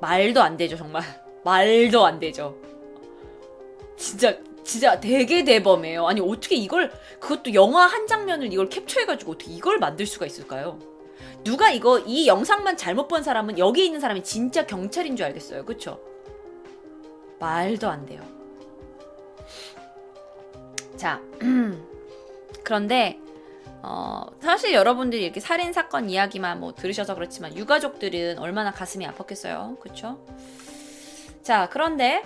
말도 안 되죠, 정말. 말도 안 되죠. 진짜 진짜 되게 대범해요. 아니 어떻게 이걸 그것도 영화 한 장면을 이걸 캡처해가지고 어떻게 이걸 만들 수가 있을까요? 누가 이거 이 영상만 잘못 본 사람은 여기 있는 사람이 진짜 경찰인 줄 알겠어요. 그쵸? 말도 안 돼요. 자, 그런데 어, 사실 여러분들이 이렇게 살인 사건 이야기만 뭐 들으셔서 그렇지만 유가족들은 얼마나 가슴이 아팠겠어요. 그쵸? 자, 그런데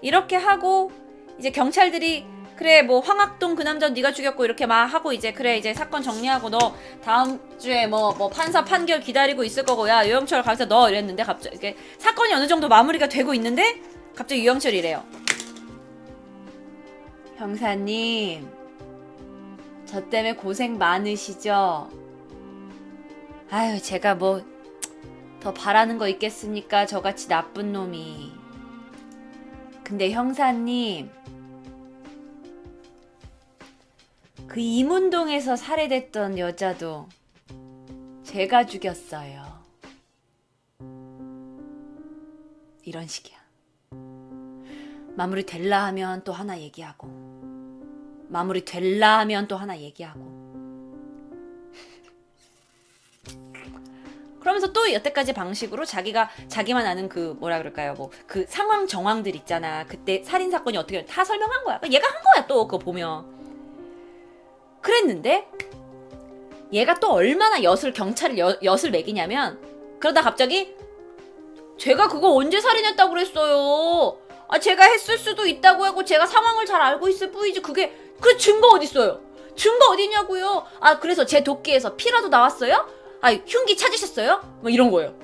이렇게 하고 이제 경찰들이 그래 뭐 황학동 그 남자 네가 죽였고 이렇게 막 하고 이제 그래 이제 사건 정리하고 너 다음 주에 뭐 뭐 판사 판결 기다리고 있을 거고 야 유영철 가서 넣어 이랬는데 갑자기 이게 사건이 어느 정도 마무리가 되고 있는데 갑자기 유영철이 이래요. 형사님 저 때문에 고생 많으시죠? 아유 제가 뭐 더 바라는 거 있겠습니까? 저같이 나쁜 놈이. 근데 형사님, 그 이문동에서 살해됐던 여자도 제가 죽였어요. 이런 식이야. 마무리 될라 하면 또 하나 얘기하고, 마무리 될라 하면 또 하나 얘기하고. 그러면서 또 여태까지 방식으로 자기가 자기만 아는 그 뭐라 그럴까요? 뭐 그 상황 정황들 있잖아. 그때 살인 사건이 어떻게 다 설명한 거야. 그러니까 얘가 한 거야 또 그거 보면. 그랬는데 얘가 또 얼마나 엿을 경찰을 엿, 엿을 매기냐면 그러다 갑자기 제가 그거 언제 살인했다고 그랬어요. 아 제가 했을 수도 있다고 하고 제가 상황을 잘 알고 있을 뿐이지 그게 그 증거 어디 있어요? 증거 어디냐고요? 아 그래서 제 도끼에서 피라도 나왔어요? 아 흉기 찾으셨어요? 뭐 이런 거예요.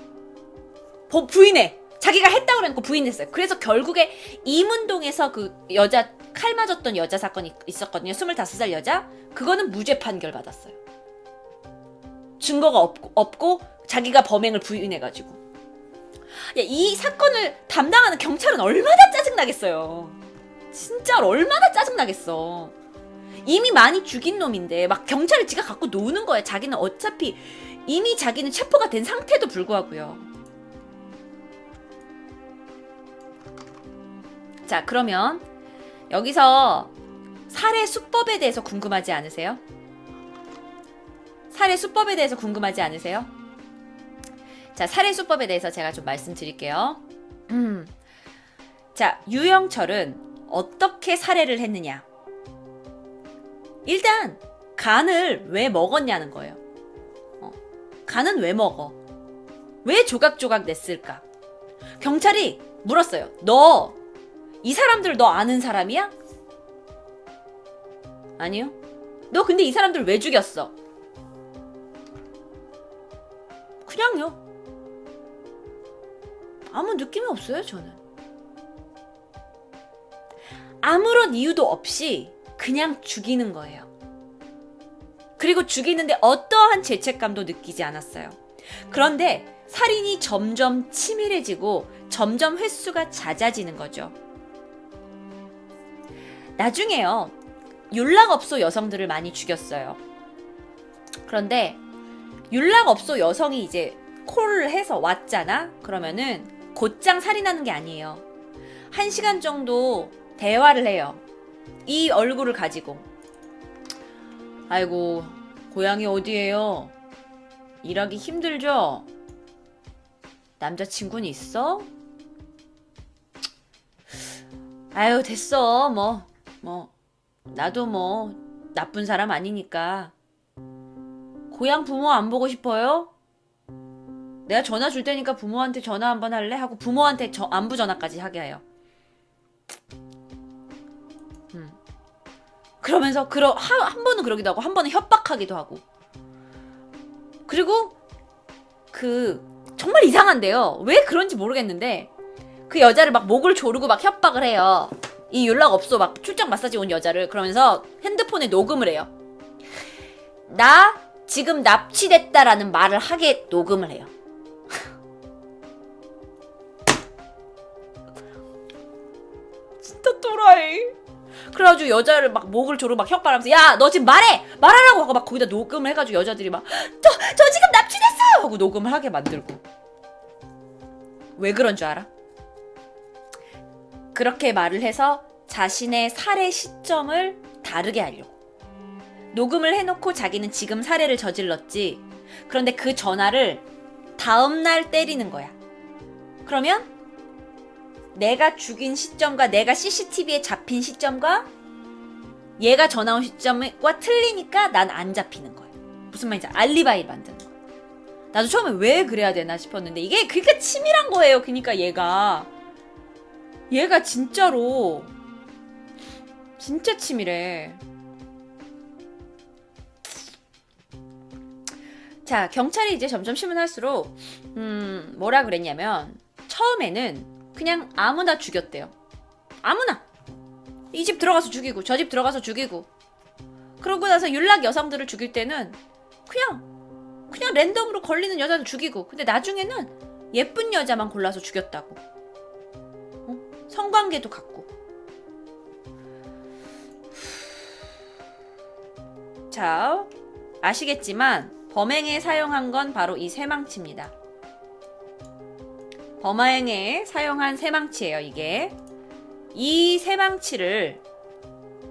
부, 부인해. 자기가 했다고 그래놓고 부인했어요. 그래서 결국에 이문동에서 그 여자 칼 맞았던 여자 사건이 있었거든요. 25살 여자. 그거는 무죄 판결 받았어요. 증거가 없고, 없고 자기가 범행을 부인해가지고. 야, 이 사건을 담당하는 경찰은 얼마나 짜증나겠어요. 진짜 얼마나 짜증나겠어. 이미 많이 죽인 놈인데 막 경찰을 지가 갖고 노는 거야. 자기는 어차피 이미 자기는 체포가 된 상태도 불구하고요. 자, 그러면 여기서 살해 수법에 대해서 궁금하지 않으세요? 살해 수법에 대해서 궁금하지 않으세요? 자, 살해 수법에 대해서 제가 좀 말씀드릴게요. 음. 자, 유영철은 어떻게 살해를 했느냐? 일단 간을 왜 먹었냐는 거예요. 어, 간은 왜 먹어? 왜 조각조각 냈을까? 경찰이 물었어요. 너 이 사람들 너 아는 사람이야? 아니요. 너 근데 이 사람들 왜 죽였어? 그냥요. 아무 느낌이 없어요, 저는. 아무런 이유도 없이 그냥 죽이는 거예요. 그리고 죽이는데 어떠한 죄책감도 느끼지 않았어요. 그런데 살인이 점점 치밀해지고 점점 횟수가 잦아지는 거죠. 나중에요. 윤락업소 여성들을 많이 죽였어요. 그런데 윤락업소 여성이 이제 콜을 해서 왔잖아? 그러면은 곧장 살인하는 게 아니에요. 한 시간 정도 대화를 해요. 이 얼굴을 가지고. 아이고, 고향이 어디예요? 일하기 힘들죠? 남자친구는 있어? 아유, 됐어. 뭐, 뭐, 나도 뭐, 나쁜 사람 아니니까. 고향 부모 안 보고 싶어요? 내가 전화 줄 테니까 부모한테 전화 한번 할래? 하고 부모한테 저, 안부 전화까지 하게 해요. 음. 그러면서 그러 한, 한 번은 그러기도 하고 한 번은 협박하기도 하고. 그리고 그 정말 이상한데요. 왜 그런지 모르겠는데 그 여자를 막 목을 조르고 막 협박을 해요. 이 연락 없어 막 출장 마사지 온 여자를 그러면서 핸드폰에 녹음을 해요. 나 지금 납치됐다라는 말을 하게 녹음을 해요. 진짜 또라이. 그래가지고 여자를 막 목을 조르고 막 협박하면서 야 너 지금 말해 말하라고 하고 막 거기다 녹음을 해가지고 여자들이 막 저 저 지금 납치됐어요 하고 녹음을 하게 만들고 왜 그런 줄 알아? 그렇게 말을 해서 자신의 살해 시점을 다르게 하려고. 녹음을 해놓고 자기는 지금 살해를 저질렀지. 그런데 그 전화를 다음날 때리는 거야. 그러면 내가 죽인 시점과 내가 CCTV에 잡힌 시점과 얘가 전화 온 시점과 틀리니까 난 안 잡히는 거야. 무슨 말인지 알리바이를 만드는 거야. 나도 처음에 왜 그래야 되나 싶었는데 이게 그러니까 치밀한 거예요. 그러니까 얘가 얘가 진짜로 진짜 치밀해. 자, 경찰이 이제 점점 신문할수록 음, 뭐라 그랬냐면 처음에는 그냥 아무나 죽였대요. 아무나. 이 집 들어가서 죽이고 저 집 들어가서 죽이고. 그러고 나서 윤락 여성들을 죽일 때는 그냥 그냥 랜덤으로 걸리는 여자를 죽이고. 근데 나중에는 예쁜 여자만 골라서 죽였다고. 어? 성관계도 갖고. 자, 아시겠지만 범행에 사용한 건 바로 이 쇠망치입니다. 범행에 사용한 쇠망치예요, 이게. 이 쇠망치를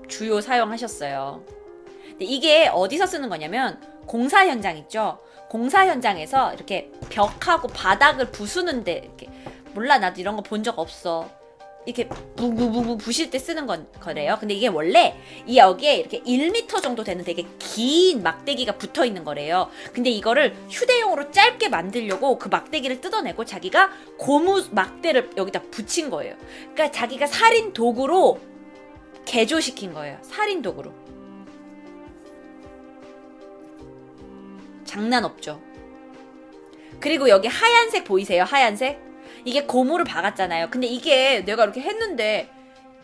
주요 사용하셨어요. 이게 어디서 쓰는 거냐면 공사 현장 있죠. 공사 현장에서 이렇게 벽하고 바닥을 부수는데 이렇게 몰라 나도 이런 거 본 적 없어. 이렇게 부부부부 부실 때 쓰는 건 거래요. 근데 이게 원래 이 여기에 이렇게 1m 정도 되는 되게 긴 막대기가 붙어 있는 거래요. 근데 이거를 휴대용으로 짧게 만들려고 그 막대기를 뜯어내고 자기가 고무 막대를 여기다 붙인 거예요. 그러니까 자기가 살인 도구로 개조시킨 거예요. 살인 도구로. 장난 없죠. 그리고 여기 하얀색 보이세요? 하얀색? 이게 고무를 박았잖아요. 근데 이게 내가 이렇게 했는데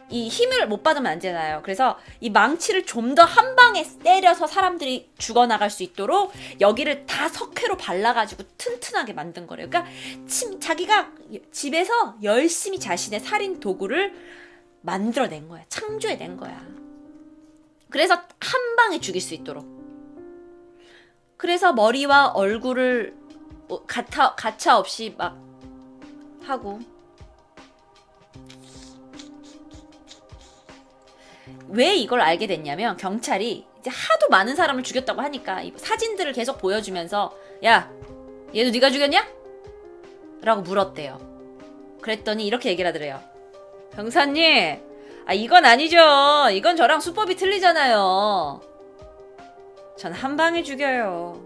이 힘을 못 받으면 안 되잖아요. 그래서 이 망치를 좀 더 한 방에 때려서 사람들이 죽어나갈 수 있도록 여기를 다 석회로 발라가지고 튼튼하게 만든 거래요. 그러니까 침, 자기가 집에서 열심히 자신의 살인 도구를 만들어낸 거야. 창조해낸 거야. 그래서 한 방에 죽일 수 있도록. 그래서 머리와 얼굴을 뭐 가차, 가차 없이 막 하고 왜 이걸 알게 됐냐면 경찰이 이제 하도 많은 사람을 죽였다고 하니까 이 사진들을 계속 보여주면서 야 얘도 네가 죽였냐? 라고 물었대요. 그랬더니 이렇게 얘기를 하더래요. 형사님, 아 이건 아니죠. 이건 저랑 수법이 틀리잖아요. 전 한 방에 죽여요.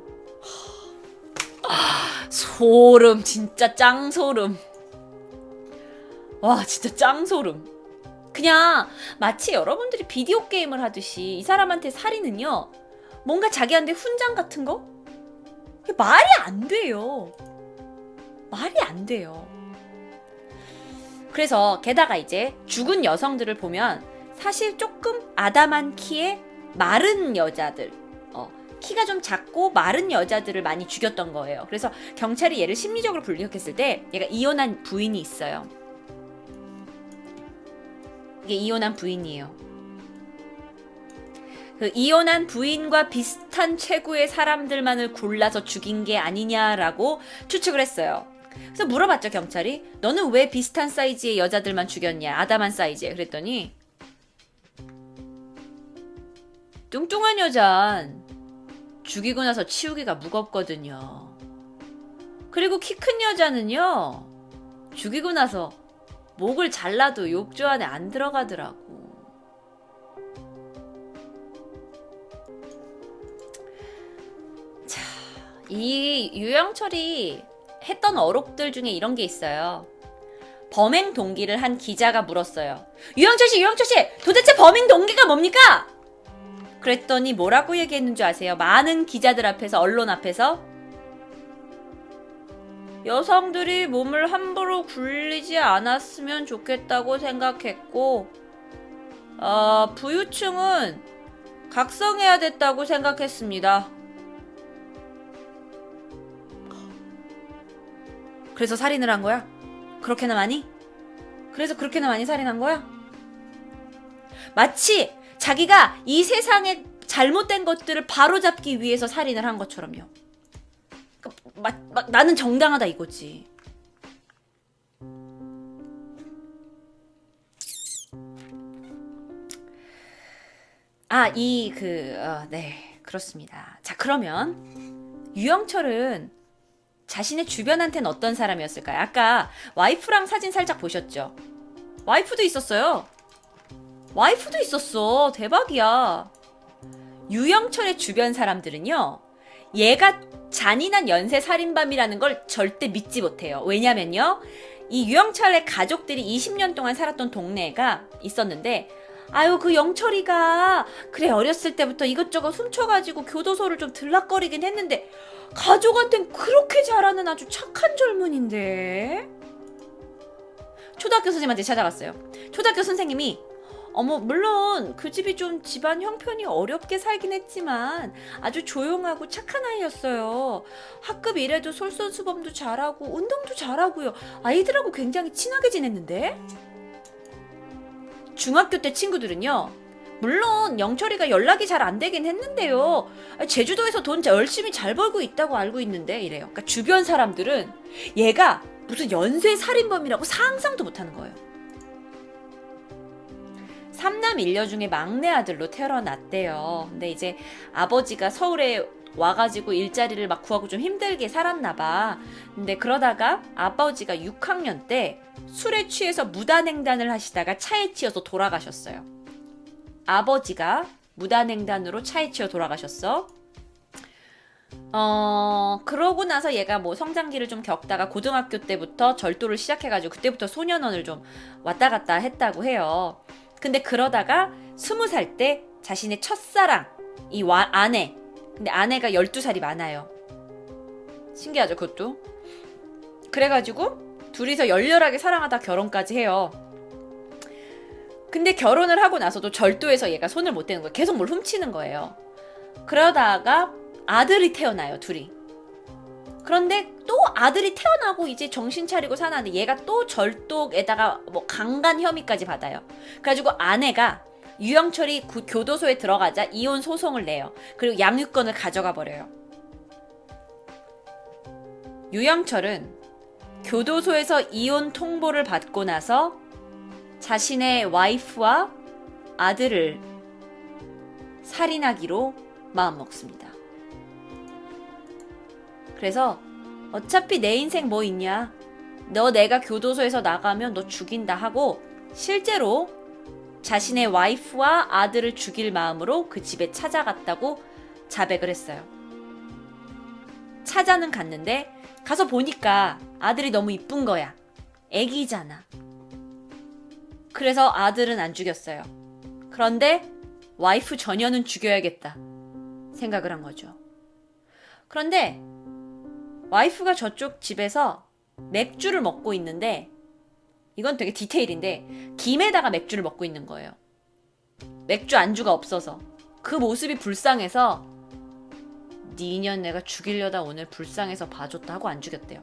아, 소름, 진짜 짱 소름. 와, 진짜 짱 소름. 그냥 마치 여러분들이 비디오 게임을 하듯이 이 사람한테 살인은요, 뭔가 자기한테 훈장 같은 거? 말이 안 돼요. 말이 안 돼요. 그래서 게다가 이제 죽은 여성들을 보면 사실 조금 아담한 키의 마른 여자들, 어, 키가 좀 작고 마른 여자들을 많이 죽였던 거예요. 그래서 경찰이 얘를 심리적으로 분석했을 때 얘가 이혼한 부인이 있어요. 이게 이혼한 부인이에요. 그 이혼한 부인과 비슷한 체구의 사람들만을 골라서 죽인 게 아니냐라고 추측을 했어요. 그래서 물어봤죠 경찰이 너는 왜 비슷한 사이즈의 여자들만 죽였냐 아담한 사이즈에 그랬더니 뚱뚱한 여잔 죽이고 나서 치우기가 무겁거든요. 그리고 키 큰 여자는요 죽이고 나서 목을 잘라도 욕조 안에 안 들어가더라고. 자, 이 유영철이 했던 어록들 중에 이런 게 있어요. 범행 동기를 한 기자가 물었어요. 유영철 씨, 유영철 씨, 도대체 범행 동기가 뭡니까? 그랬더니 뭐라고 얘기했는 줄 아세요? 많은 기자들 앞에서, 언론 앞에서 여성들이 몸을 함부로 굴리지 않았으면 좋겠다고 생각했고, 어, 부유층은 각성해야 됐다고 생각했습니다. 그래서 살인을 한 거야? 그렇게나 많이? 그래서 그렇게나 많이 살인한 거야? 마치 자기가 이 세상에 잘못된 것들을 바로잡기 위해서 살인을 한 것처럼요. 그러니까 마, 마, 나는 정당하다 이거지. 아, 이, 그, 어, 네, 그렇습니다. 자, 그러면, 유영철은 자신의 주변한테는 어떤 사람이었을까요? 아까 와이프랑 사진 살짝 보셨죠? 와이프도 있었어요. 와이프도 있었어. 대박이야. 유영철의 주변 사람들은요, 얘가 잔인한 연쇄 살인범이라는 걸 절대 믿지 못해요. 왜냐면요, 이 유영철의 가족들이 20년 동안 살았던 동네가 있었는데, 아유, 그 영철이가, 그래, 어렸을 때부터 이것저것 훔쳐가지고 교도소를 좀 들락거리긴 했는데, 가족한텐 그렇게 잘하는 아주 착한 젊은인데? 초등학교 선생님한테 찾아갔어요. 초등학교 선생님이 어머 물론 그 집이 좀 집안 형편이 어렵게 살긴 했지만 아주 조용하고 착한 아이였어요. 학급 일에도 솔선수범도 잘하고 운동도 잘하고요. 아이들하고 굉장히 친하게 지냈는데 중학교 때 친구들은요. 물론 영철이가 연락이 잘 안 되긴 했는데요. 제주도에서 돈 열심히 잘 벌고 있다고 알고 있는데 이래요. 그러니까 주변 사람들은 얘가 무슨 연쇄 살인범이라고 상상도 못하는 거예요. 삼남 일녀 중에 막내 아들로 태어났대요. 근데 이제 아버지가 서울에 와가지고 일자리를 막 구하고 좀 힘들게 살았나 봐. 근데 그러다가 아버지가 6학년 때 술에 취해서 무단횡단을 하시다가 차에 치여서 돌아가셨어요. 아버지가 무단횡단으로 차에 치여 돌아가셨어. 어, 그러고 나서 얘가 뭐 성장기를 좀 겪다가 고등학교 때부터 절도를 시작해가지고 그때부터 소년원을 좀 왔다 갔다 했다고 해요. 근데 그러다가 스무 살 때 자신의 첫사랑, 이 와, 아내. 근데 아내가 12살이 많아요. 신기하죠, 그것도? 그래가지고 둘이서 열렬하게 사랑하다 결혼까지 해요. 근데 결혼을 하고 나서도 절도해서 얘가 손을 못 대는 거예요. 계속 뭘 훔치는 거예요. 그러다가 아들이 태어나요, 둘이. 그런데 또 아들이 태어나고 이제 정신 차리고 사는데 얘가 또 절도에다가 뭐 강간 혐의까지 받아요. 그래가지고 아내가 유영철이 구- 교도소에 들어가자 이혼 소송을 내요. 그리고 양육권을 가져가 버려요. 유영철은 교도소에서 이혼 통보를 받고 나서 자신의 와이프와 아들을 살인하기로 마음먹습니다. 그래서 어차피 내 인생 뭐 있냐? 너 내가 교도소에서 나가면 너 죽인다 하고 실제로 자신의 와이프와 아들을 죽일 마음으로 그 집에 찾아갔다고 자백을 했어요. 찾아는 갔는데 가서 보니까 아들이 너무 이쁜 거야. 애기잖아. 그래서 아들은 안 죽였어요. 그런데 와이프 전혀는 죽여야겠다 생각을 한 거죠. 그런데 와이프가 저쪽 집에서 맥주를 먹고 있는데 이건 되게 디테일인데 김에다가 맥주를 먹고 있는 거예요. 맥주 안주가 없어서 그 모습이 불쌍해서 네 인연 내가 죽이려다 오늘 불쌍해서 봐줬다 하고 안 죽였대요.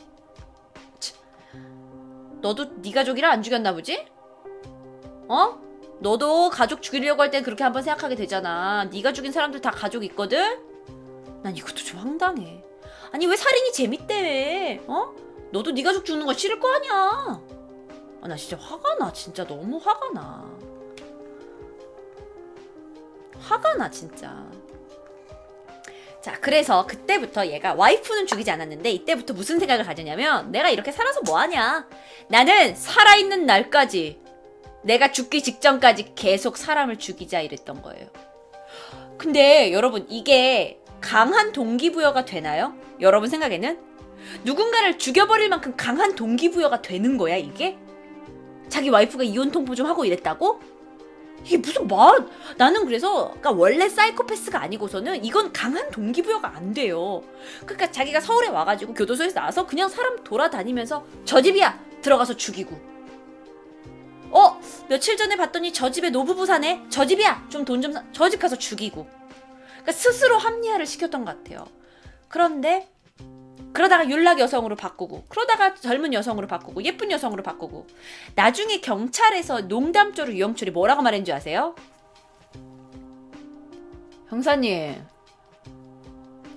참, 너도 네 가족이라 안 죽였나 보지? 어? 너도 가족 죽이려고 할땐 그렇게 한번 생각하게 되잖아. 네가 죽인 사람들 다 가족 있거든? 난 이것도 좀 황당해. 아니 왜 살인이 재밌대? 어? 너도 네 가족 죽는 거 싫을 거 아니야. 아, 나 진짜 화가 나. 진짜 너무 화가 나. 화가 나 진짜. 자, 그래서 그때부터 얘가 와이프는 죽이지 않았는데 이때부터 무슨 생각을 가졌냐면 내가 이렇게 살아서 뭐 하냐? 나는 살아있는 날까지 내가 죽기 직전까지 계속 사람을 죽이자 이랬던 거예요. 근데 여러분 이게 강한 동기부여가 되나요? 여러분 생각에는 누군가를 죽여버릴 만큼 강한 동기부여가 되는 거야 이게? 자기 와이프가 이혼 통보 좀 하고 이랬다고? 이게 무슨 말? 나는 그래서 그러니까 원래 사이코패스가 아니고서는 이건 강한 동기부여가 안 돼요. 그러니까 자기가 서울에 와가지고 교도소에서 나와서 그냥 사람 돌아다니면서 저 집이야 들어가서 죽이고. 어 며칠 전에 봤더니 저 집에 노부부 사네 저 집이야 좀 돈 좀 저 집 가서 죽이고. 그러니까 스스로 합리화를 시켰던 것 같아요. 그런데 그러다가 윤락 여성으로 바꾸고 그러다가 젊은 여성으로 바꾸고 예쁜 여성으로 바꾸고 나중에 경찰에서 농담조로 유영철이 뭐라고 말했는 줄 아세요? 형사님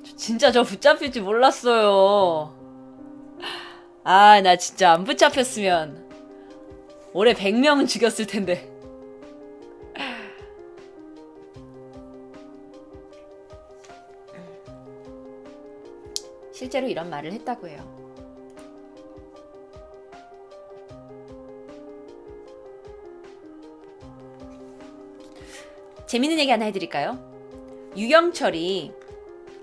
저 진짜 저 붙잡힐 줄 몰랐어요 아 나 진짜 안 붙잡혔으면 올해 100명은 죽였을 텐데 실제로 이런 말을 했다고 해요. 재밌는 얘기 하나 해드릴까요? 유영철이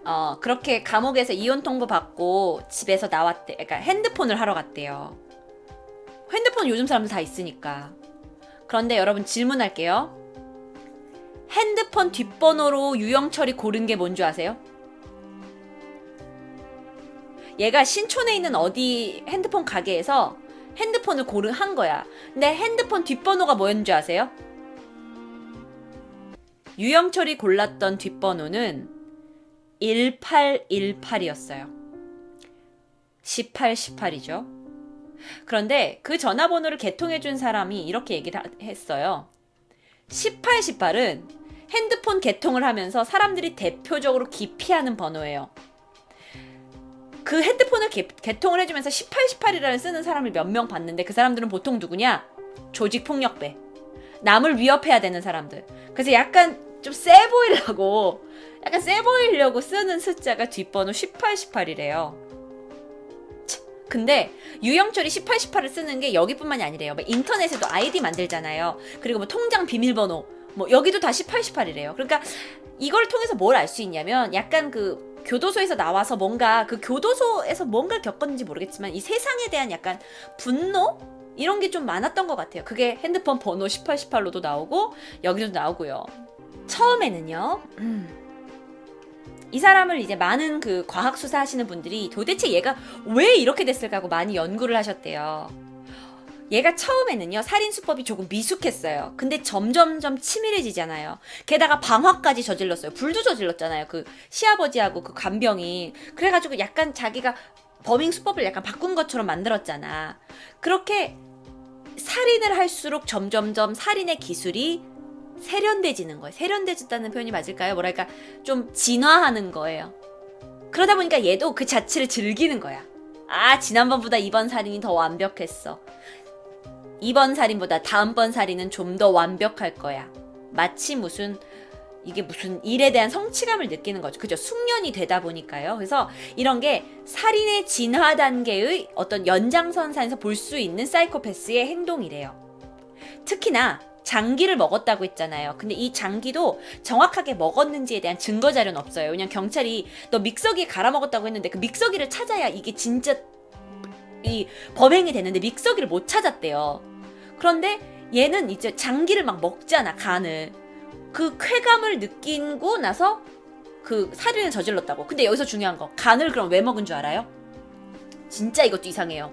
어, 그렇게 감옥에서 이혼 통보 받고 집에서 나왔대. 그러니까 핸드폰을 하러 갔대요. 핸드폰 요즘 사람들 다 있으니까. 그런데 여러분 질문할게요. 핸드폰 뒷번호로 유영철이 고른 게 뭔지 아세요? 얘가 신촌에 있는 어디 핸드폰 가게에서 핸드폰을 고른 한 거야. 근데 핸드폰 뒷번호가 뭐였는지 아세요? 유영철이 골랐던 뒷번호는 1818이었어요. 18, 18이죠. 그런데 그 전화번호를 개통해준 사람이 이렇게 얘기를 하- 했어요. 18, 18은 핸드폰 개통을 하면서 사람들이 대표적으로 기피하는 번호예요. 그 핸드폰을 개, 개통을 해주면서 18, 18이라는 쓰는 사람을 몇 명 봤는데 그 사람들은 보통 누구냐? 조직폭력배. 남을 위협해야 되는 사람들. 그래서 약간 좀 세 보이려고, 약간 세 보이려고 쓰는 숫자가 뒷번호 18, 18이래요. 근데 유영철이 18, 18을 쓰는 게 여기뿐만이 아니래요. 막 인터넷에도 아이디 만들잖아요. 그리고 뭐 통장 비밀번호, 뭐 여기도 다 18, 18이래요. 그러니까 이걸 통해서 뭘 알 수 있냐면 약간 그 교도소에서 나와서 뭔가 그 교도소에서 뭔가를 겪었는지 모르겠지만 이 세상에 대한 약간 분노 이런 게 좀 많았던 것 같아요. 그게 핸드폰 번호 18, 18로도 나오고 여기도 나오고요. 처음에는요. 음, 이 사람을 이제 많은 그 과학 수사하시는 분들이 도대체 얘가 왜 이렇게 됐을까 하고 많이 연구를 하셨대요. 얘가 처음에는요 살인 수법이 조금 미숙했어요. 근데 점점점 치밀해지잖아요. 게다가 방화까지 저질렀어요. 불도 저질렀잖아요. 그 시아버지하고 그 간병이 그래가지고 약간 자기가 범행 수법을 약간 바꾼 것처럼 만들었잖아. 그렇게 살인을 할수록 점점점 살인의 기술이 세련돼지는 거예요. 세련돼졌다는 표현이 맞을까요? 뭐랄까 좀 진화하는 거예요. 그러다 보니까 얘도 그 자체를 즐기는 거야. 아 지난번보다 이번 살인이 더 완벽했어. 이번 살인보다 다음번 살인은 좀 더 완벽할 거야. 마치 무슨 이게 무슨 일에 대한 성취감을 느끼는 거죠. 그죠? 숙련이 되다 보니까요. 그래서 이런 게 살인의 진화 단계의 어떤 연장선상에서 볼 수 있는 사이코패스의 행동이래요. 특히나 장기를 먹었다고 했잖아요. 근데 이 장기도 정확하게 먹었는지에 대한 증거 자료는 없어요. 왜냐면 경찰이 너 믹서기에 갈아 먹었다고 했는데 그 믹서기를 찾아야 이게 진짜 이 범행이 되는데 믹서기를 못 찾았대요. 그런데 얘는 이제 장기를 막 먹잖아, 간을. 그 쾌감을 느끼고 나서 그 살인을 저질렀다고. 근데 여기서 중요한 거. 간을 그럼 왜 먹은 줄 알아요? 진짜 이것도 이상해요.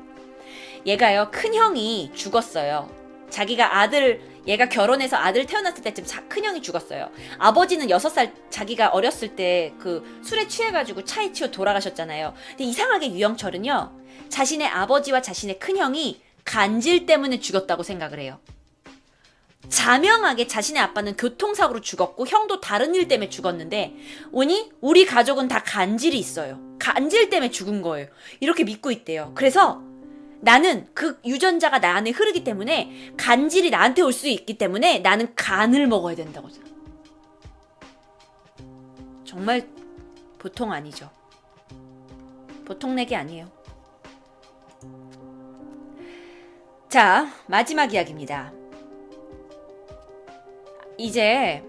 얘가요, 큰 형이 죽었어요. 자기가 아들, 얘가 결혼해서 아들 태어났을 때쯤 자, 큰 형이 죽었어요. 아버지는 6살 자기가 어렸을 때 그 술에 취해가지고 차에 치여 돌아가셨잖아요. 근데 이상하게 유영철은요, 자신의 아버지와 자신의 큰 형이 간질 때문에 죽었다고 생각을 해요. 자명하게 자신의 아빠는 교통사고로 죽었고 형도 다른 일 때문에 죽었는데 오니 우리 가족은 다 간질이 있어요. 간질 때문에 죽은 거예요. 이렇게 믿고 있대요. 그래서 나는 그 유전자가 나 안에 흐르기 때문에 간질이 나한테 올 수 있기 때문에 나는 간을 먹어야 된다고 생각. 정말 보통 아니죠. 보통 내기 아니에요. 자, 마지막 이야기입니다. 이제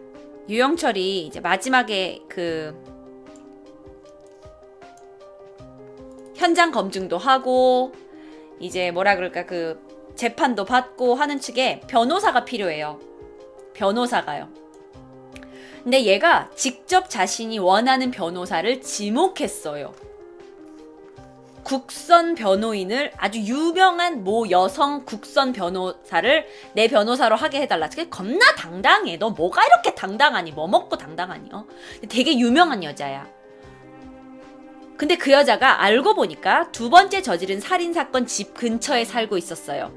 유영철이 이제 마지막에 그 현장 검증도 하고 이제 뭐라 그럴까 그 재판도 받고 하는 측에 변호사가 필요해요. 변호사가요. 근데 얘가 직접 자신이 원하는 변호사를 지목했어요. 국선 변호인을 아주 유명한 모 여성 국선 변호사를 내 변호사로 하게 해달라. 그게 겁나 당당해. 너 뭐가 이렇게 당당하니? 뭐 먹고 당당하니? 어? 되게 유명한 여자야. 근데 그 여자가 알고 보니까 두 번째 저지른 살인 사건 집 근처에 살고 있었어요.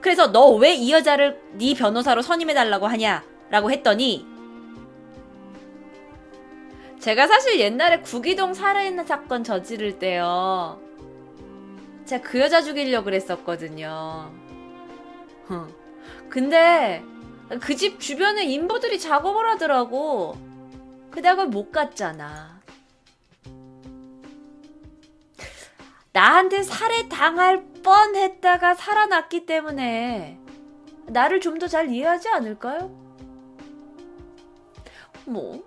그래서 너 왜 이 여자를 네 변호사로 선임해 달라고 하냐 라고 했더니 제가 사실 옛날에 구기동 살인 사건 저지를 때요. 제가 그 여자 죽이려고 그랬었거든요. 어. 근데 그 집 주변에 인부들이 작업을 하더라고. 그걸 못 갔잖아. 나한테 살해 당할 뻔 했다가 살아났기 때문에 나를 좀 더 잘 이해하지 않을까요? 뭐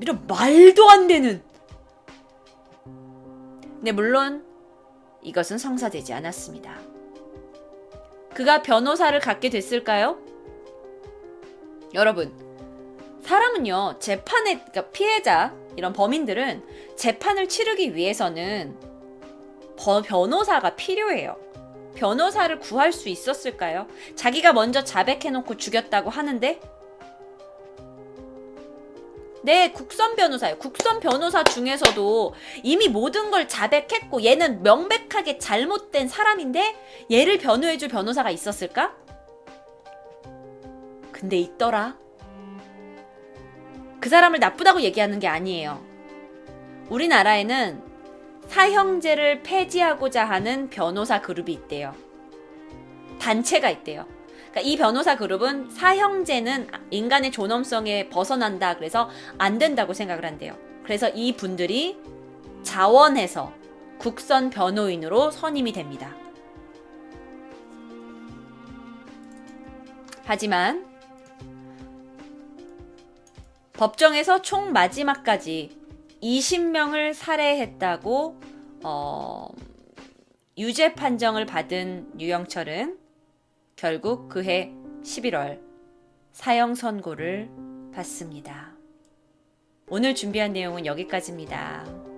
이런 말도 안 되는. 네 물론 이것은 성사되지 않았습니다. 그가 변호사를 갖게 됐을까요? 여러분, 사람은요, 재판에, 그러니까 피해자, 이런 범인들은 재판을 치르기 위해서는 버- 변호사가 필요해요. 변호사를 구할 수 있었을까요? 자기가 먼저 자백해놓고 죽였다고 하는데? 네, 국선 변호사예요. 국선 변호사 중에서도 이미 모든 걸 자백했고 얘는 명백하게 잘못된 사람인데 얘를 변호해줄 변호사가 있었을까? 근데 있더라. 그 사람을 나쁘다고 얘기하는 게 아니에요. 우리나라에는 사형제를 폐지하고자 하는 변호사 그룹이 있대요. 단체가 있대요. 그러니까 이 변호사 그룹은 사형제는 인간의 존엄성에 벗어난다 그래서 안 된다고 생각을 한대요. 그래서 이 분들이 자원해서 국선 변호인으로 선임이 됩니다. 하지만 법정에서 총 마지막까지 20명을 살해했다고 어, 유죄 판정을 받은 유영철은 결국 그해 11월 사형 선고를 받습니다. 오늘 준비한 내용은 여기까지입니다.